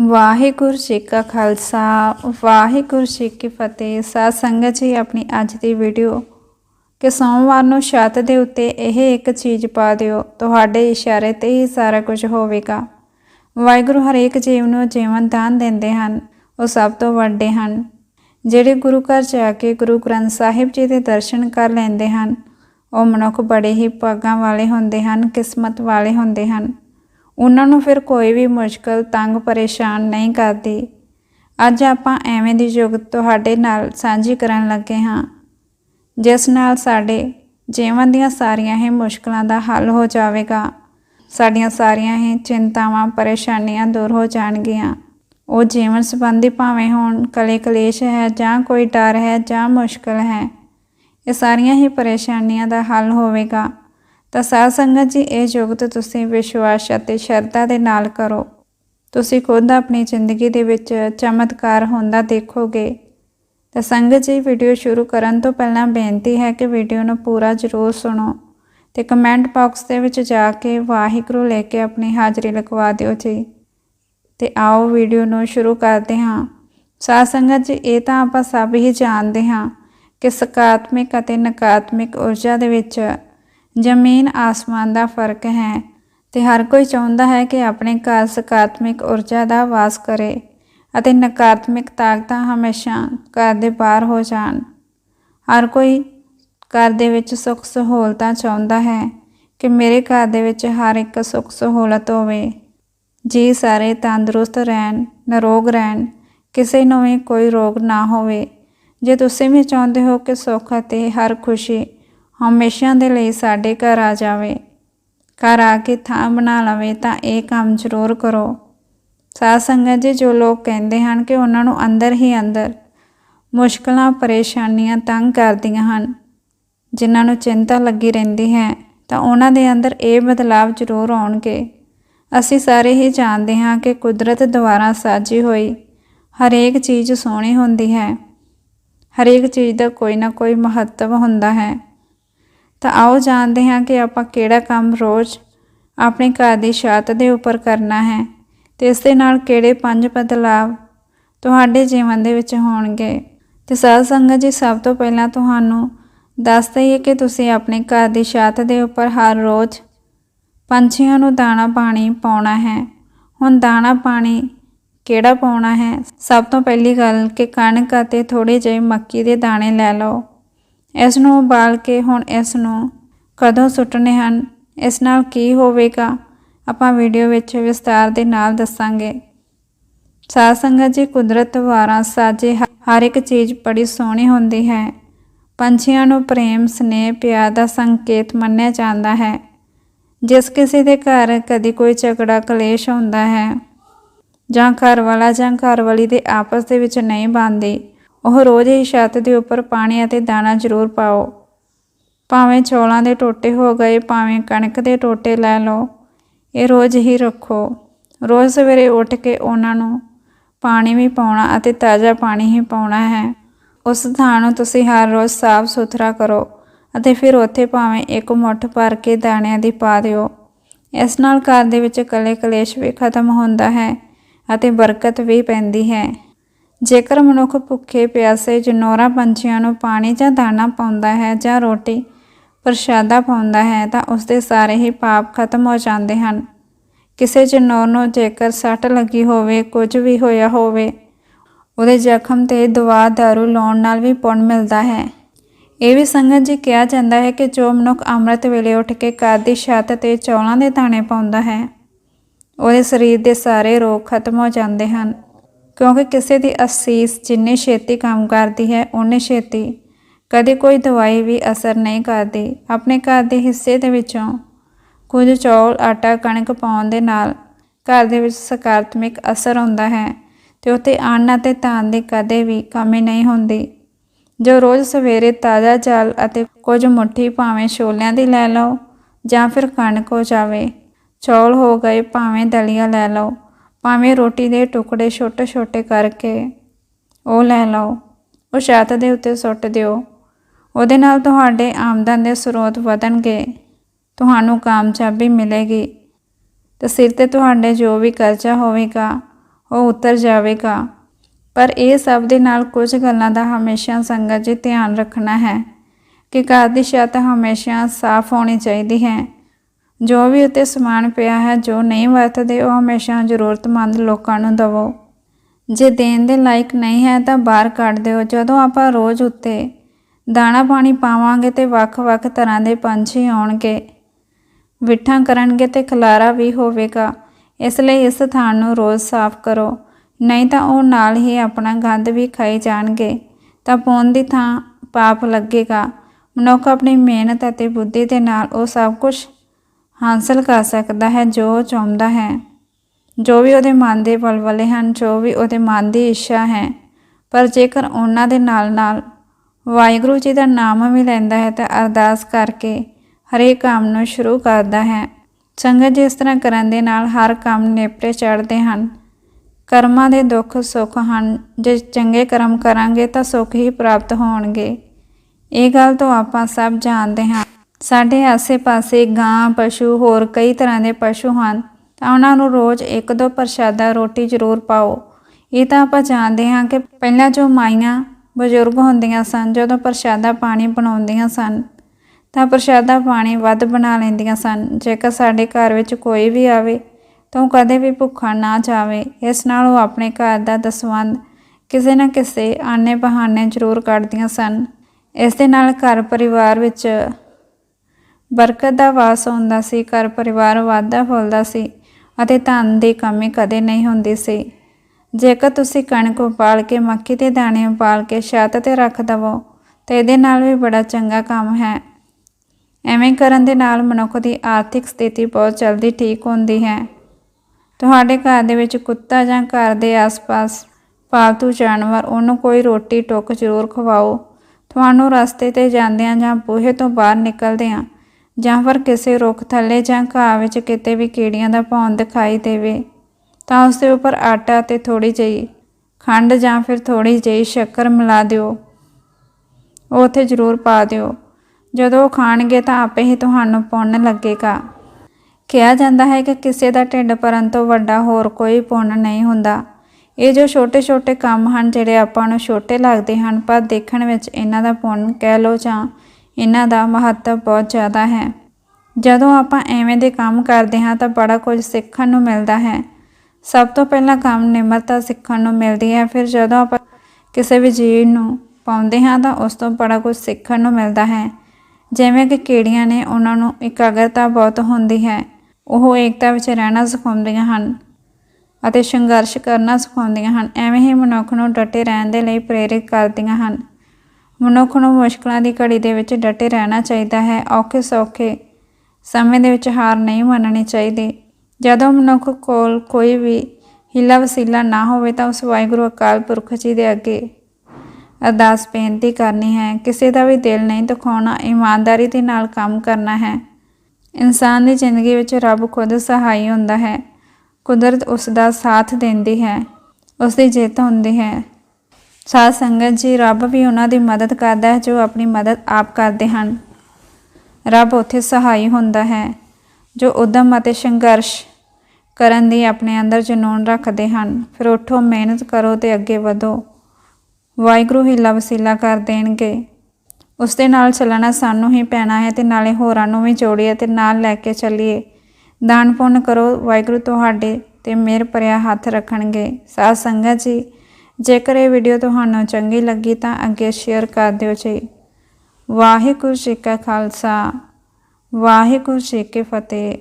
ਵਾਹਿਗੁਰੂ ਜੀ ਕਾ ਖਾਲਸਾ, ਵਾਹਿਗੁਰੂ ਜੀ ਕੀ ਫਤਿਹ। ਸਾਧ ਸੰਗਤ ਜੀ, ਆਪਣੀ ਅੱਜ ਦੀ ਵੀਡੀਓ ਕਿ ਸੋਮਵਾਰ ਨੂੰ ਛੱਤ ਦੇ ਉੱਤੇ ਇਹ ਇੱਕ ਚੀਜ਼ ਪਾ ਦਿਓ। ਤੁਹਾਡੇ ਇਸ਼ਾਰੇ ਤੇ ਹੀ ਸਾਰਾ ਕੁਝ ਹੋਵੇਗਾ। ਵਾਹਿਗੁਰੂ ਹਰੇਕ ਜੀਵ ਨੂੰ ਜੀਵਨ ਦਾਨ ਦਿੰਦੇ ਹਨ। ਉਹ ਸਭ ਤੋਂ ਵੱਡੇ ਹਨ। ਜਿਹੜੇ ਗੁਰੂ ਘਰ ਜਾ ਕੇ ਗੁਰੂ ਗ੍ਰੰਥ ਸਾਹਿਬ ਜੀ ਦੇ ਦਰਸ਼ਨ ਕਰ ਲੈਂਦੇ ਹਨ, ਉਹ ਮਨੁੱਖ ਬੜੇ ਹੀ ਭਾਗਾਂ ਵਾਲੇ ਹੁੰਦੇ ਹਨ, ਕਿਸਮਤ ਵਾਲੇ ਹੁੰਦੇ ਹਨ। ਉਹਨਾਂ ਨੂੰ ਫਿਰ ਕੋਈ ਵੀ ਮੁਸ਼ਕਲ, ਤੰਗ, ਪਰੇਸ਼ਾਨ ਨਹੀਂ ਕਰਦੀ। ਅੱਜ ਆਪਾਂ ਐਵੇਂ ਦੀ ਜੁਗਤ ਤੁਹਾਡੇ ਨਾਲ ਸਾਂਝੀ ਕਰਨ ਲੱਗੇ ਹਾਂ, ਜਿਸ ਨਾਲ ਸਾਡੇ ਜੀਵਨ ਦੀਆਂ ਸਾਰੀਆਂ ਹੀ ਮੁਸ਼ਕਲਾਂ ਦਾ ਹੱਲ ਹੋ ਜਾਵੇਗਾ। ਸਾਡੀਆਂ ਸਾਰੀਆਂ ਹੀ ਚਿੰਤਾਵਾਂ, ਪਰੇਸ਼ਾਨੀਆਂ ਦੂਰ ਹੋ ਜਾਣਗੀਆਂ। ਉਹ ਜੀਵਨ ਸੰਬੰਧੀ ਭਾਵੇਂ ਹੋਣ, ਕਲੇ ਕਲੇਸ਼ ਹੈ ਜਾਂ ਕੋਈ ਡਰ ਹੈ ਜਾਂ ਮੁਸ਼ਕਲ ਹੈ, ਇਹ ਸਾਰੀਆਂ ਹੀ ਪਰੇਸ਼ਾਨੀਆਂ ਦਾ ਹੱਲ ਹੋਵੇਗਾ। ਤਾਂ ਸਾਧ ਸੰਗਤ ਜੀ, ਇਹ ਯੁਗਤ ਤੁਸੀਂ ਵਿਸ਼ਵਾਸ ਅਤੇ ਸ਼ਰਧਾ ਦੇ ਨਾਲ ਕਰੋ। ਤੁਸੀਂ ਖੁਦ ਆਪਣੀ ਜ਼ਿੰਦਗੀ ਦੇ ਵਿੱਚ ਚਮਤਕਾਰ ਹੁੰਦਾ ਦੇਖੋਗੇ। ਤਾਂ ਸੰਗਤ ਜੀ, ਵੀਡੀਓ ਸ਼ੁਰੂ ਕਰਨ ਤੋਂ ਪਹਿਲਾਂ ਬੇਨਤੀ ਹੈ ਕਿ ਵੀਡੀਓ ਨੂੰ ਪੂਰਾ ਜ਼ਰੂਰ ਸੁਣੋ ਤੇ ਕਮੈਂਟ ਬਾਕਸ ਦੇ ਵਿੱਚ ਜਾ ਕੇ ਵਾਹਿਗੁਰੂ ਲੈ ਕੇ ਆਪਣੀ ਹਾਜ਼ਰੀ ਲਗਵਾ ਦਿਓ ਜੀ। ਤੇ ਆਓ ਵੀਡੀਓ ਨੂੰ ਸ਼ੁਰੂ ਕਰਦੇ ਹਾਂ। ਸਾਧ ਸੰਗਤ ਜੀ, ਇਹ ਤਾਂ ਆਪਾਂ ਸਭ ਹੀ ਜਾਣਦੇ ਹਾਂ ਕਿ ਸਕਾਰਾਤਮਕ ਅਤੇ ਨਕਾਰਾਤਮਕ ਊਰਜਾ ਦੇ ਵਿੱਚ ਜ਼ਮੀਨ ਆਸਮਾਨ ਦਾ ਫ਼ਰਕ ਹੈ ਤੇ ਹਰ ਕੋਈ ਚਾਹੁੰਦਾ ਹੈ ਕਿ ਆਪਣੇ ਘਰ ਸਕਾਰਾਤਮਕ ਊਰਜਾ ਦਾ ਵਾਸ ਕਰੇ ਅਤੇ ਨਕਾਰਾਤਮਕ ਤਾਕਤਾਂ ਹਮੇਸ਼ਾ ਘਰ ਦੇ ਬਾਹਰ ਹੋ ਜਾਣ। ਹਰ ਕੋਈ ਘਰ ਦੇ ਵਿੱਚ ਸੁੱਖ ਸਹੂਲਤਾਂ ਚਾਹੁੰਦਾ ਹੈ ਕਿ ਮੇਰੇ ਘਰ ਦੇ ਵਿੱਚ ਹਰ ਇੱਕ ਸੁੱਖ ਸਹੂਲਤ ਹੋਵੇ। ਜੀ ਸਾਰੇ ਤੰਦਰੁਸਤ ਰਹਿਣ, ਨਿਰੋਗ ਰਹਿਣ, ਕਿਸੇ ਨੂੰ ਵੀ ਕੋਈ ਰੋਗ ਨਾ ਹੋਵੇ। ਜੇ ਤੁਸੀਂ ਵੀ ਚਾਹੁੰਦੇ ਹੋ ਕਿ ਸੁੱਖ ਅਤੇ ਹਰ ਖੁਸ਼ੀ ਹਮੇਸ਼ਾ ਦੇ ਲਈ ਸਾਡੇ ਘਰ ਆ ਜਾਵੇ। ਘਰ ਆ ਕੇ ਥਾਂ ਬਣਾ ਲਵੇ ਤਾਂ ਇਹ ਕੰਮ ਜ਼ਰੂਰ ਕਰੋ। ਸਾਧ ਸੰਗਤ ਜੀ, ਜੋ ਲੋਕ ਕਹਿੰਦੇ ਹਨ ਕਿ ਉਹਨਾਂ ਨੂੰ ਅੰਦਰ ਹੀ ਅੰਦਰ ਮੁਸ਼ਕਲਾਂ, ਪਰੇਸ਼ਾਨੀਆਂ ਤੰਗ ਕਰਦੀਆਂ ਹਨ। ਜਿਨ੍ਹਾਂ ਨੂੰ ਚਿੰਤਾ ਲੱਗੀ ਰਹਿੰਦੀ ਹੈ, ਤਾਂ ਉਹਨਾਂ ਦੇ ਅੰਦਰ ਇਹ ਬਦਲਾਵ ਜ਼ਰੂਰ ਆਉਣਗੇ। ਅਸੀਂ ਸਾਰੇ ਹੀ ਜਾਣਦੇ ਹਾਂ ਕਿ ਕੁਦਰਤ ਦੁਆਰਾ ਸਾਜੀ ਹੋਈ ਹਰੇਕ ਚੀਜ਼ ਸੋਹਣੀ ਹੁੰਦੀ ਹੈ। ਹਰੇਕ ਚੀਜ਼ ਦਾ ਕੋਈ ਨਾ ਕੋਈ ਮਹੱਤਵ ਹੁੰਦਾ ਹੈ। ਤਾਂ ਆਓ ਜਾਣਦੇ ਹਾਂ ਕਿ ਆਪਾਂ ਕਿਹੜਾ ਕੰਮ ਰੋਜ਼ ਆਪਣੇ ਘਰ ਦੀ ਛੱਤ ਦੇ ਉੱਪਰ ਕਰਨਾ ਹੈ ਤੇ ਇਸ ਦੇ ਨਾਲ ਕਿਹੜੇ ਪੰਜ ਬਦਲਾਵ ਤੁਹਾਡੇ ਜੀਵਨ ਦੇ ਵਿੱਚ ਹੋਣਗੇ। ਤੇ ਸਾਧ ਸੰਗਤ ਜੀ, ਸਭ ਤੋਂ ਪਹਿਲਾਂ ਤੁਹਾਨੂੰ ਦੱਸ ਦਈਏ ਕਿ ਤੁਸੀਂ ਆਪਣੇ ਘਰ ਦੀ ਛੱਤ ਦੇ ਉੱਪਰ ਹਰ ਰੋਜ਼ ਪੰਛੀਆਂ ਨੂੰ ਦਾਣਾ ਪਾਣੀ ਪਾਉਣਾ ਹੈ। ਹੁਣ ਦਾਣਾ ਪਾਣੀ ਕਿਹੜਾ ਪਾਉਣਾ ਹੈ? ਸਭ ਤੋਂ ਪਹਿਲੀ ਗੱਲ ਕਿ ਕਣਕ ਅਤੇ ਥੋੜੇ ਜਿਹੇ ਮੱਕੀ ਦੇ ਦਾਣੇ ਲੈ ਲਓ। ਇਸ ਨੂੰ ਉਬਾਲ ਕੇ ਹੁਣ ਇਸ ਨੂੰ ਕਦੋਂ ਸੁੱਟਣੇ ਹਨ, ਇਸ ਨਾਲ ਕੀ ਹੋਵੇਗਾ, ਆਪਾਂ ਵੀਡੀਓ ਵਿੱਚ ਵਿਸਤਾਰ ਦੇ ਨਾਲ ਦੱਸਾਂਗੇ। ਸਾਧ ਸੰਗਤ ਜੀ, ਕੁਦਰਤ ਵਾਰਾਂ ਸਾਜੇ ਹਰ ਇੱਕ ਚੀਜ਼ ਬੜੀ ਸੋਹਣੀ ਹੁੰਦੀ ਹੈ। ਪੰਛੀਆਂ ਨੂੰ ਪ੍ਰੇਮ, ਸਨੇਹ, ਪਿਆਰ ਦਾ ਸੰਕੇਤ ਮੰਨਿਆ ਜਾਂਦਾ ਹੈ। ਜਿਸ ਕਿਸੇ ਦੇ ਘਰ ਕਦੀ ਕੋਈ ਝਗੜਾ, ਕਲੇਸ਼ ਹੁੰਦਾ ਹੈ ਜਾਂ ਘਰ ਵਾਲਾ ਜਾਂ ਘਰ ਵਾਲੀ ਦੇ ਆਪਸ ਦੇ ਵਿੱਚ ਨਹੀਂ ਬਣਦੀ ਉਹ ਰੋਜ਼ ਹੀ ਛੱਤ ਦੇ ਉੱਪਰ ਪਾਣੀ ਅਤੇ ਦਾਣਾ ਜ਼ਰੂਰ ਪਾਓ। ਭਾਵੇਂ ਚੌਲਾਂ ਦੇ ਟੋਟੇ ਹੋ ਗਏ, ਭਾਵੇਂ ਕਣਕ ਦੇ ਟੋਟੇ ਲੈ ਲਓ, ਇਹ ਰੋਜ਼ ਹੀ ਰੱਖੋ। ਰੋਜ਼ ਸਵੇਰੇ ਉੱਠ ਕੇ ਉਹਨਾਂ ਨੂੰ ਪਾਣੀ ਵੀ ਪਾਉਣਾ ਅਤੇ ਤਾਜ਼ਾ ਪਾਣੀ ਹੀ ਪਾਉਣਾ ਹੈ। ਉਸ ਥਾਂ ਨੂੰ ਤੁਸੀਂ ਹਰ ਰੋਜ਼ ਸਾਫ਼ ਸੁਥਰਾ ਕਰੋ ਅਤੇ ਫਿਰ ਉੱਥੇ ਭਾਵੇਂ ਇੱਕ ਮੁੱਠ ਭਰ ਕੇ ਦਾਣਿਆਂ ਦੀ ਪਾ ਦਿਓ। ਇਸ ਨਾਲ ਘਰ ਦੇ ਵਿੱਚ ਕਲੇ ਕਲੇਸ਼ ਵੀ ਖਤਮ ਹੁੰਦਾ ਹੈ ਅਤੇ ਬਰਕਤ ਵੀ ਪੈਂਦੀ ਹੈ। ਜੇਕਰ ਮਨੁੱਖ ਭੁੱਖੇ, ਪਿਆਸੇ, ਜਨੋਰਾ, ਪੰਛੀਆਂ ਨੂੰ ਪਾਣੀ ਜਾਂ ਦਾਣਾ ਪਾਉਂਦਾ ਹੈ ਜਾਂ ਰੋਟੀ ਪ੍ਰਸ਼ਾਦਾ ਪਾਉਂਦਾ ਹੈ, ਤਾਂ ਉਸ ਦੇ ਸਾਰੇ ਹੀ ਪਾਪ ਖਤਮ ਹੋ ਜਾਂਦੇ ਹਨ। ਕਿਸੇ ਜਨੌਰ ਨੂੰ ਜੇਕਰ ਸੱਟ ਲੱਗੀ ਹੋਵੇ, ਕੁਝ ਵੀ ਹੋਇਆ ਹੋਵੇ, ਉਹਦੇ ਜ਼ਖਮ ਤੇ ਦਵਾ ਦਾਰੂ ਲਾਉਣ ਨਾਲ ਵੀ ਪੁੰਨ ਮਿਲਦਾ ਹੈ। ਇਹ ਵੀ ਸੰਗਤ ਜੀ ਕਿਹਾ ਜਾਂਦਾ ਹੈ ਕਿ ਜੋ ਮਨੁੱਖ ਅੰਮ੍ਰਿਤ ਵੇਲੇ ਉੱਠ ਕੇ ਘਰ ਦੀ ਛੱਤ ਤੇ ਚੌਲਾਂ ਦੇ ਦਾਣੇ ਪਾਉਂਦਾ ਹੈ, ਉਹਦੇ ਸਰੀਰ ਦੇ ਸਾਰੇ ਰੋਗ ਖਤਮ ਹੋ ਜਾਂਦੇ ਹਨ। ਕਿਉਂਕਿ ਕਿਸੇ ਦੀ ਅਸੀਸ ਜਿੰਨੀ ਛੇਤੀ ਕੰਮ ਕਰਦੀ ਹੈ, ਓਨੇ ਛੇਤੀ ਕਦੇ ਕੋਈ ਦਵਾਈ ਵੀ ਅਸਰ ਨਹੀਂ ਕਰਦੀ। ਆਪਣੇ ਘਰ ਦੇ ਹਿੱਸੇ ਦੇ ਵਿੱਚੋਂ ਕੁਝ ਚੌਲ, ਆਟਾ, ਕਣਕ ਪਾਉਣ ਦੇ ਨਾਲ ਘਰ ਦੇ ਵਿੱਚ ਸਕਾਰਾਤਮਕ ਅਸਰ ਹੁੰਦਾ ਹੈ ਤੇ ਉੱਥੇ ਅੰਨ ਅਤੇ ਧਾਨ ਦੀ ਕਦੇ ਵੀ ਕਮੀ ਨਹੀਂ ਹੁੰਦੀ। ਜੋ ਰੋਜ਼ ਸਵੇਰੇ ਤਾਜ਼ਾ ਜਲ ਅਤੇ ਕੁਝ ਮੁੱਠੀ ਭਾਵੇਂ ਛੋਲਿਆਂ ਦੀ ਲੈ ਲਓ ਜਾਂ ਫਿਰ ਕਣਕ ਹੋ ਜਾਵੇ ਚੌਲ ਹੋ ਗਏ ਭਾਵੇਂ ਦਲੀਆ ਲੈ ਲਓ ਭਾਵੇਂ ਰੋਟੀ ਦੇ ਟੁਕੜੇ ਛੋਟੇ ਛੋਟੇ ਕਰਕੇ ਉਹ ਲੈ ਲਓ, ਉਹ ਛੱਤ ਦੇ ਉੱਤੇ ਸੁੱਟ ਦਿਓ। ਉਹਦੇ ਨਾਲ ਤੁਹਾਡੇ ਆਮਦਨ ਦੇ ਸਰੋਤ ਵਧਣਗੇ, ਤੁਹਾਨੂੰ ਕਾਮਯਾਬੀ ਮਿਲੇਗੀ। ਤੇ ਸਿਰ ਤੇ ਤੁਹਾਡੇ ਜੋ ਵੀ ਕਰਜ਼ਾ ਹੋਵੇਗਾ, ਉਹ ਉਤਰ ਜਾਵੇਗਾ। ਪਰ ਇਹ ਸਭ ਦੇ ਨਾਲ ਕੁਝ ਗੱਲਾਂ ਦਾ ਹਮੇਸ਼ਾ ਸੰਗਤ ਜੀ ਧਿਆਨ ਰੱਖਣਾ ਹੈ ਕਿ ਘਰ ਦੀ ਛੱਤ ਹਮੇਸ਼ਾ ਸਾਫ਼ ਹੋਣੀ ਚਾਹੀਦੀ ਹੈ। ਜੋ ਵੀ ਉੱਤੇ ਸਮਾਨ ਪਿਆ ਹੈ, ਜੋ ਨਹੀਂ ਵਰਤਦੇ, ਉਹ ਹਮੇਸ਼ਾ ਜ਼ਰੂਰਤਮੰਦ ਲੋਕਾਂ ਨੂੰ ਦਵੋ। ਜੇ ਦੇਣ ਦੇ ਲਾਇਕ ਨਹੀਂ ਹੈ, ਤਾਂ ਬਾਹਰ ਕੱਢ ਦਿਓ। ਜਦੋਂ ਆਪਾਂ ਰੋਜ਼ ਉੱਤੇ ਦਾਣਾ ਪਾਣੀ ਪਾਵਾਂਗੇ ਤੇ ਵੱਖ-ਵੱਖ ਤਰ੍ਹਾਂ ਦੇ ਪੰਛੀ ਆਉਣਗੇ, ਵਿਠਾਂ ਕਰਨਗੇ ਤੇ ਖਲਾਰਾ ਵੀ ਹੋਵੇਗਾ। ਇਸ ਲਈ ਇਸ ਥਾਂ ਨੂੰ ਰੋਜ਼ ਸਾਫ਼ ਕਰੋ। ਨਹੀਂ ਤਾਂ ਉਹ ਨਾਲ ਹੀ ਆਪਣਾ ਗੰਦ ਵੀ ਖਾਈ ਜਾਣਗੇ। ਤਾਂ ਪੌਣ ਦੀ ਥਾਂ ਪਾਪ ਲੱਗੇਗਾ। ਮਨੁੱਖ ਆਪਣੀ ਮਿਹਨਤ ਅਤੇ ਬੁੱਧੀ ਦੇ ਨਾਲ ਉਹ ਸਭ ਕੁਝ ਹਾਸਲ ਕਰ ਸਕਦਾ ਹੈ, ਜੋ ਉਹ ਚਾਹੁੰਦਾ ਹੈ। ਜੋ ਵੀ ਉਹਦੇ ਮਨ ਦੇ ਵਲਵਲੇ ਹਨ, ਜੋ ਵੀ ਉਹਦੇ ਮਨ ਦੀ ਇੱਛਾ ਹੈ, ਪਰ ਜੇਕਰ ਉਹਨਾਂ ਦੇ ਨਾਲ-ਨਾਲ ਵਾਹਿਗੁਰੂ ਜੀ ਦਾ ਨਾਮ ਵੀ ਲੈਂਦਾ ਹੈ ਤਾਂ ਅਰਦਾਸ ਕਰਕੇ ਹਰੇਕ ਕੰਮ ਨੂੰ ਸ਼ੁਰੂ ਕਰਦਾ ਹੈ। ਸੰਗਤ ਜਿਸ ਤਰ੍ਹਾਂ ਕਰਨ ਦੇ ਨਾਲ ਹਰ ਕੰਮ ਨੇਪਰੇ ਚੜ੍ਹਦੇ ਹਨ। ਕਰਮਾਂ ਦੇ ਦੁੱਖ ਸੁੱਖ ਹਨ, ਜੇ ਚੰਗੇ ਕਰਮ ਕਰਾਂਗੇ ਤਾਂ ਸੁੱਖ ਹੀ ਪ੍ਰਾਪਤ ਹੋਣਗੇ। ਇਹ ਗੱਲ ਤੋਂ ਆਪਾਂ ਸਭ ਜਾਣਦੇ ਹਾਂ। ਸਾਡੇ ਆਸੇ-ਪਾਸੇ ਗਾਂ, ਪਸ਼ੂ ਹੋਰ ਕਈ ਤਰ੍ਹਾਂ ਦੇ ਪਸ਼ੂ ਹਨ, ਤਾਂ ਉਹਨਾਂ ਨੂੰ ਰੋਜ਼ ਇੱਕ ਦੋ ਪ੍ਰਸ਼ਾਦਾ ਰੋਟੀ ਜ਼ਰੂਰ ਪਾਓ। ਇਹ ਤਾਂ ਆਪਾਂ ਜਾਣਦੇ ਹਾਂ ਕਿ ਪਹਿਲਾਂ ਜੋ ਮਾਈਆਂ ਬਜ਼ੁਰਗ ਹੁੰਦੀਆਂ ਸਨ, ਜਦੋਂ ਪ੍ਰਸ਼ਾਦਾ ਪਾਣੀ ਬਣਾਉਂਦੀਆਂ ਸਨ, ਤਾਂ ਪ੍ਰਸ਼ਾਦਾ ਪਾਣੀ ਵੱਧ ਬਣਾ ਲੈਂਦੀਆਂ ਸਨ। ਜੇਕਰ ਸਾਡੇ ਘਰ ਵਿੱਚ ਕੋਈ ਵੀ ਆਵੇ, ਤਾਂ ਉਹ ਕਦੇ ਵੀ ਭੁੱਖਾ ਨਾ ਜਾਵੇ। ਇਸ ਨਾਲ ਉਹ ਆਪਣੇ ਘਰ ਦਾ ਦਸਵੰਧ ਕਿਸੇ ਨਾ ਕਿਸੇ ਆਨੇ ਬਹਾਨੇ ਜ਼ਰੂਰ ਕੱਢਦੀਆਂ ਸਨ। ਇਸ ਦੇ ਨਾਲ ਘਰ ਪਰਿਵਾਰ ਵਿੱਚ ਬਰਕਤ ਦਾ ਵਾਸ ਹੁੰਦਾ ਸੀ, ਘਰ ਪਰਿਵਾਰ ਵਾਧਾ ਫੁੱਲਦਾ ਸੀ ਅਤੇ ਧਨ ਦੀ ਕਮੀ ਕਦੇ ਨਹੀਂ ਹੁੰਦੀ ਸੀ। ਜੇਕਰ ਤੁਸੀਂ ਕਣਕ ਉਬਾਲ ਕੇ, ਮੱਕੀ ਦੇ ਦਾਣੇ ਉਬਾਲ ਕੇ ਛੱਤ ਤੇ ਰੱਖ ਦਵੋ, ਤਾਂ ਇਹਦੇ ਨਾਲ ਵੀ ਬੜਾ ਚੰਗਾ ਕੰਮ ਹੈ। ਐਵੇਂ ਕਰਨ ਦੇ ਨਾਲ ਮਨੁੱਖ ਦੀ ਆਰਥਿਕ ਸਥਿਤੀ ਬਹੁਤ ਜਲਦੀ ਠੀਕ ਹੁੰਦੀ ਹੈ। ਤੁਹਾਡੇ ਘਰ ਦੇ ਵਿੱਚ ਕੁੱਤਾ ਜਾਂ ਘਰ ਦੇ ਆਸ-ਪਾਸ ਪਾਲਤੂ ਜਾਨਵਰ, ਉਹਨੂੰ ਕੋਈ ਰੋਟੀ, ਟੁੱਕ ਜ਼ਰੂਰ ਖਵਾਓ। ਤੁਹਾਨੂੰ ਰਸਤੇ ਤੇ ਜਾਂਦਿਆਂ ਜਾਂ ਬੂਹੇ ਤੋਂ ਬਾਹਰ ਨਿਕਲਦਿਆਂ ਜਾਂ ਫਿਰ ਕਿਸੇ ਰੁੱਖ ਥੱਲੇ ਜਾਂ ਘਾਹ ਵਿੱਚ ਕਿਤੇ ਵੀ ਕੀੜੀਆਂ ਦਾ ਭੌਂ ਦਿਖਾਈ ਦੇਵੇ, ਤਾਂ ਉਸ ਦੇ ਉੱਪਰ ਆਟਾ ਤੇ ਥੋੜੀ ਜਿਹੀ ਖੰਡ ਜਾਂ ਫਿਰ ਥੋੜੀ ਜਿਹੀ ਸ਼ੱਕਰ ਮਿਲਾ ਦਿਓ। ਉਹ ਉੱਥੇ ਜ਼ਰੂਰ ਪਾ ਦਿਓ। ਜਦੋਂ ਉਹ ਖਾਣਗੇ ਤਾਂ ਆਪੇ ਹੀ ਤੁਹਾਨੂੰ ਪੁੰਨ ਲੱਗੇਗਾ। ਕਿਹਾ ਜਾਂਦਾ ਹੈ ਕਿ ਕਿਸੇ ਦਾ ਢਿੱਡ ਭਰਨ ਤੋਂ ਵੱਡਾ ਹੋਰ ਕੋਈ ਪੁੰਨ ਨਹੀਂ ਹੁੰਦਾ। ਇਹ ਜੋ ਛੋਟੇ-ਛੋਟੇ ਕੰਮ ਹਨ, ਜਿਹੜੇ ਆਪਾਂ ਨੂੰ ਛੋਟੇ ਲੱਗਦੇ ਹਨ, ਪਰ ਦੇਖਣ ਵਿੱਚ ਇਹਨਾਂ ਦਾ ਪੁੰਨ ਕਹਿ ਲੋ ਜਾਂ ਇਹਨਾਂ ਦਾ ਮਹੱਤਵ ਬਹੁਤ ਜ਼ਿਆਦਾ ਹੈ। ਜਦੋਂ ਆਪਾਂ ਐਵੇਂ ਦੇ ਕੰਮ ਕਰਦੇ ਹਾਂ ਤਾਂ ਬੜਾ ਕੁਝ ਸਿੱਖਣ ਨੂੰ ਮਿਲਦਾ ਹੈ। ਸਭ ਤੋਂ ਪਹਿਲਾਂ ਕੰਮ ਨਿਮਰਤਾ ਸਿੱਖਣ ਨੂੰ ਮਿਲਦੀ ਹੈ। ਫਿਰ ਜਦੋਂ ਆਪਾਂ ਕਿਸੇ ਵੀ ਜੀਵ ਨੂੰ ਪਾਉਂਦੇ ਹਾਂ ਤਾਂ ਉਸ ਤੋਂ ਬੜਾ ਕੁਝ ਸਿੱਖਣ ਨੂੰ ਮਿਲਦਾ ਹੈ। ਜਿਵੇਂ ਕਿ ਕੀੜੀਆਂ ਨੇ ਉਹਨਾਂ ਨੂੰ ਇਕਾਗਰਤਾ ਬਹੁਤ ਹੁੰਦੀ ਹੈ। ਉਹ ਏਕਤਾ ਵਿੱਚ ਰਹਿਣਾ ਸਿਖਾਉਂਦੀਆਂ ਹਨ ਅਤੇ ਸੰਘਰਸ਼ ਕਰਨਾ ਸਿਖਾਉਂਦੀਆਂ ਹਨ। ਐਵੇਂ ਹੀ ਮਨੁੱਖ ਨੂੰ ਡਟੇ ਰਹਿਣ ਦੇ ਲਈ ਪ੍ਰੇਰਿਤ ਕਰਦੀਆਂ ਹਨ। ਮਨੁੱਖ ਨੂੰ ਮੁਸ਼ਕਲਾਂ ਦੀ ਘੜੀ ਦੇ ਵਿੱਚ ਡਟੇ ਰਹਿਣਾ ਚਾਹੀਦਾ ਹੈ। ਔਖੇ ਸੌਖੇ ਸਮੇਂ ਦੇ ਵਿੱਚ ਹਾਰ ਨਹੀਂ ਮੰਨਣੀ ਚਾਹੀਦੀ। ਜਦੋਂ ਮਨੁੱਖ ਕੋਲ ਕੋਈ ਵੀ ਹਿੱਲਾ ਵਸੀਲਾ ਨਾ ਹੋਵੇ ਤਾਂ ਉਸ ਵਾਹਿਗੁਰੂ ਅਕਾਲ ਪੁਰਖ ਜੀ ਦੇ ਅੱਗੇ ਅਰਦਾਸ ਬੇਨਤੀ ਕਰਨੀ ਹੈ। ਕਿਸੇ ਦਾ ਵੀ ਦਿਲ ਨਹੀਂ ਦਿਖਾਉਣਾ, ਇਮਾਨਦਾਰੀ ਦੇ ਨਾਲ ਕੰਮ ਕਰਨਾ ਹੈ। ਇਨਸਾਨ ਦੀ ਜ਼ਿੰਦਗੀ ਵਿੱਚ ਰੱਬ ਖੁਦ ਸਹਾਈ ਹੁੰਦਾ ਹੈ। ਕੁਦਰਤ ਉਸ ਦਾ ਸਾਥ ਦਿੰਦੀ ਹੈ, ਉਸ ਦੀ ਜਿੱਤ ਹੁੰਦੀ ਹੈ। ਸਾਧ ਸੰਗਤ ਜੀ, ਰੱਬ ਵੀ ਉਹਨਾਂ ਦੀ ਮਦਦ ਕਰਦਾ ਹੈ ਜੋ ਆਪਣੀ ਮਦਦ ਆਪ ਕਰਦੇ ਹਨ। ਰੱਬ ਉੱਥੇ ਸਹਾਈ ਹੁੰਦਾ ਹੈ, ਜੋ ਉਦਮ ਅਤੇ ਸੰਘਰਸ਼ ਕਰਨ ਦੀ ਆਪਣੇ ਅੰਦਰ ਜਨੂਨ ਰੱਖਦੇ ਹਨ। ਫਿਰ ਉਠੋ, ਮਿਹਨਤ ਕਰੋ ਤੇ ਅੱਗੇ ਵਧੋ। ਵਾਹਿਗੁਰੂ ਹੀਲਾ ਵਸੀਲਾ ਕਰ ਦੇਣਗੇ। ਉਸ ਦੇ ਨਾਲ ਚੱਲਣਾ ਸਾਨੂੰ ਹੀ ਪੈਣਾ ਹੈ ਤੇ ਨਾਲੇ ਹੋਰਾਂ ਨੂੰ ਵੀ ਜੋੜੀਏ ਤੇ ਨਾਲ ਲੈ ਕੇ ਚੱਲੀਏ। ਦਾਨ ਪੁੰਨ ਕਰੋ, ਵਾਹਿਗੁਰੂ ਤੁਹਾਡੇ ਤੇ ਮਿਹਰ ਭਰਿਆ ਹੱਥ ਰੱਖਣਗੇ। ਸਾਧ ਸੰਗਤ ਜੀ ਜੇਕਰ ਇਹ ਵੀਡੀਓ ਤੁਹਾਨੂੰ ਚੰਗੀ ਲੱਗੀ ਤਾਂ ਅੱਗੇ ਸ਼ੇਅਰ ਕਰ ਦਿਓ ਜੀ। ਵਾਹਿਗੁਰੂ ਜੀ ਕਾ ਖਾਲਸਾ, ਵਾਹਿਗੁਰੂ ਜੀ ਕੀ ਫਤਿਹ।